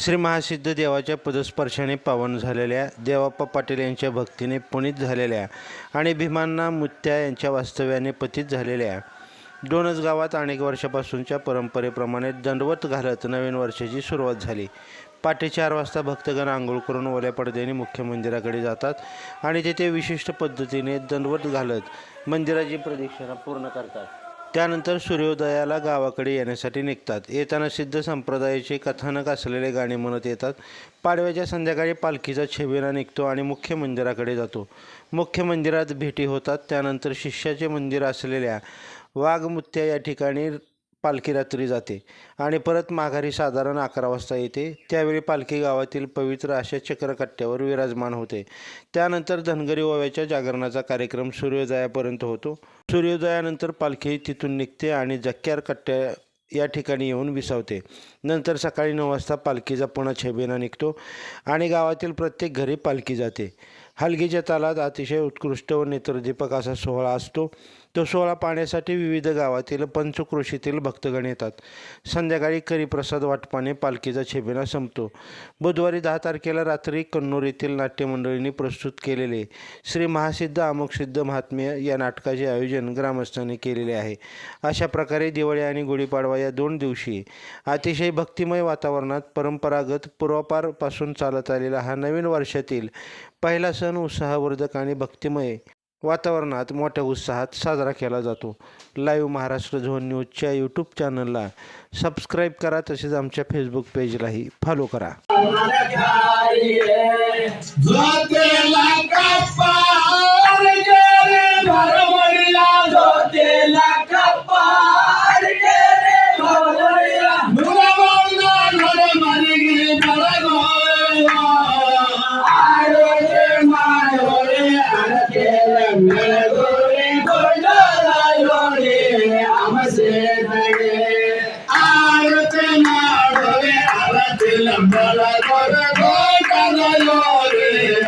श्री महासिद्ध देवाच्या पदस्पर्शाने पावन झालेल्या देवाप्पा पाटील यांच्या भक्तीने पुनीत झालेल्या आणि भीमांना मुत्या यांच्या वास्तव्याने पतित झालेल्या. दोनच गावात अनेक वर्षापासूनच्या परंपरेप्रमाणे दंडवत घालत नवीन वर्षाची सुरुवात झाली. पाटे चार वाजता भक्तगण आंघोळ करून ओल्या पडद्याने मुख्य मंदिराकडे जातात आणि तेथे विशिष्ट पद्धतीने दंडवत घालत मंदिराची प्रदक्षिणा पूर्ण करतात. त्यानंतर सूर्योदयाला गावाकडे येण्यासाठी निघतात. येताना सिद्ध संप्रदायाचे कथानक असलेले गाणे म्हणत येतात. पाडव्याच्या संध्याकाळी पालखीचा छबिना निघतो आणि मुख्य मंदिराकडे जातो. मुख्य मंदिरात भेटी होतात. त्यानंतर शिष्याचे मंदिर असलेल्या वाघमुत्या या ठिकाणी पालखी रात्री जाते आणि परत माघारी साधारण अकरा वाजता येते. त्यावेळी पालखी गावातील पवित्र अशा चक्रकट्ट्यावर विराजमान होते. त्यानंतर धनगरी ओव्याच्या जागरणाचा कार्यक्रम सूर्योदयापर्यंत होतो. सूर्योदयानंतर पालखी तिथून निघते आणि जक्क्यार कट्ट्या या ठिकाणी येऊन विसावते. नंतर सकाळी नऊ वाजता पालखीचा पुन्हा छेबेना निघतो आणि गावातील प्रत्येक घरी पालखी जाते. हलगीच्या तालात अतिशय उत्कृष्ट व नेत्रदीपक असा सोहळा असतो. तो सोहळा पाहण्यासाठी विविध गावातील पंचक्रोशीतील भक्तगण येतात. संध्याकाळी करीप्रसाद वाटपाने पालखीचा छेबेना संपतो. बुधवारी दहा तारखेला रात्री कन्नूर येथील नाट्यमंडळींनी प्रस्तुत केलेले श्री महासिद्ध अमुकसिद्ध महात्म्य या नाटकाचे आयोजन ग्रामस्थांनी केलेले आहे. अशा प्रकारे दिवाळी आणि गुढीपाडवा या दोन दिवशी अतिशय भक्तिमय वातावरणात परंपरागत पूर्वापारपासून चालत आलेला हा नवीन वर्षातील पहिला सण उत्साहवर्धक आणि भक्तिमय वातावरणात मोठ्या उत्साहात साजरा केला जातो. लाईव्ह महाराष्ट्र झोन न्यूजच्या यूट्यूब चॅनलला सबस्क्राईब करा तसेच आमच्या फेसबुक पेजलाही फॉलो करा. I'm not a boy, boy, I'm not